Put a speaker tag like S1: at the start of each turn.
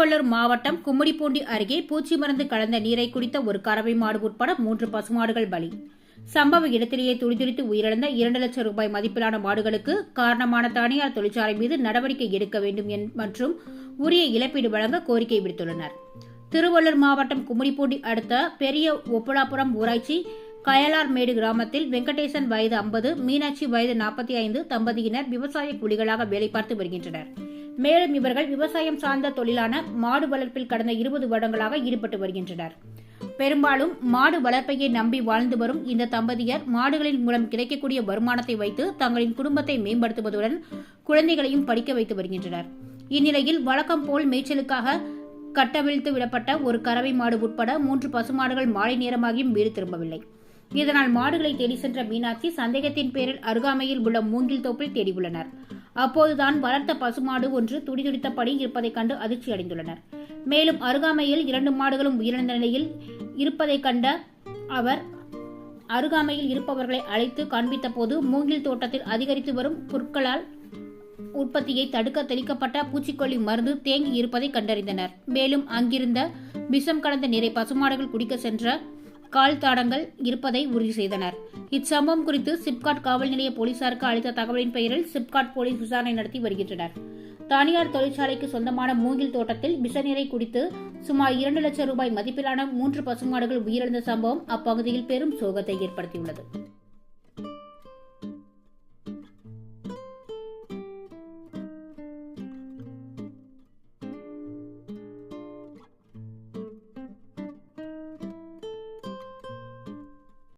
S1: திருவள்ளூர் மாவட்டம் கும்மிடிப்பூண்டி அருகே பூச்சி மருந்து கலந்த நீரை குடித்த ஒரு கறவை மாடு உட்பட மூன்று பசுமாடுகள் பலி. சம்பவ இடத்திலேயே துடிதுடித்து உயிரிழந்த இரண்டு லட்சம் ரூபாய் மதிப்பிலான மாடுகளுக்கு காரணமான தனியார் தொழிற்சாலை மீது நடவடிக்கை எடுக்க வேண்டும் மற்றும் உரிய இழப்பீடு வழங்க கோரிக்கை விடுத்துள்ளனர். திருவள்ளூர் மாவட்டம் கும்மிடிப்பூண்டி அடுத்த பெரிய ஒப்பலாபுரம் ஊராட்சி கயலார்மேடு கிராமத்தில் வெங்கடேசன் வயது ஐம்பது மீனாட்சி வயது நாற்பத்தி ஐந்து தம்பதியினர் விவசாய கூலிகளாக வேலை பார்த்து வருகின்றனர். மேலும் இவர்கள் விவசாயம் சார்ந்த தொழிலான மாடு வளர்ப்பில் கடந்த இருபது வருடங்களாக ஈடுபட்டு வருகின்றனர். பெரும்பாலும் மாடு வளர்ப்பையே நம்பி வாழ்ந்து வரும் இந்த தம்பதியர் மாடுகளின் மூலம் கிடைக்கக்கூடிய வருமானத்தை வைத்து தங்களின் குடும்பத்தை மேம்படுத்துவதுடன் குழந்தைகளையும் படிக்க வைத்து வருகின்றனர். இந்நிலையில் வழக்கம் போல் மேய்ச்சலுக்காக கட்டவிழ்த்து விடப்பட்ட ஒரு கறவை மாடு உட்பட மூன்று பசுமாடுகள் மாலை நேரமாகியும் வீடு திரும்பவில்லை. இதனால் மாடுகளை தேடி சென்ற மீனாட்சி சந்தேகத்தின் பேரில் அருகாமையில் உள்ள மூங்கில் தோப்பில் தேடியுள்ளனர். அப்போதுதான் வளர்த்த பசுமாடு ஒன்று துடிதுடித்தபடி இருப்பதைக் கண்டு அதிர்ச்சி அடைந்துள்ளனர் மேலும் அருகாமையில் இரண்டு மாடுகளும் உயிரிழந்த நிலையில் இருப்பதைக் கண்ட அவர் அருகாமையில் இருப்பவர்களை அழைத்து காண்பித்த போது மூங்கில் தோட்டத்தில் அதிகரித்து வரும் புற்களால் உற்பத்தியை தடுக்க தெளிக்கப்பட்ட பூச்சிக்கொல்லி மருந்து தேங்கி இருப்பதை கண்டறிந்தனர். மேலும் அங்கிருந்த விஷம் கலந்த நீரை பசுமாடுகள் குடிக்க சென்ற கால் தாடங்கள் இருப்பதை உறுதி செய்தனர். இச்சம்பவம் குறித்து சிப்காட் காவல் நிலைய போலீசாருக்கு அளித்த தகவலின் பெயரில் சிப்காட் போலீஸ் விசாரணை நடத்தி வருகின்றனர். தனியார் தொழிற்சாலைக்கு சொந்தமான மூங்கில் தோட்டத்தில் விஷநீரை குடித்து சுமார் இரண்டு லட்சம் ரூபாய் மதிப்பிலான மூன்று பசுமாடுகள் உயிரிழந்த சம்பவம் அப்பகுதியில் பெரும் சோகத்தை ஏற்படுத்தியுள்ளது.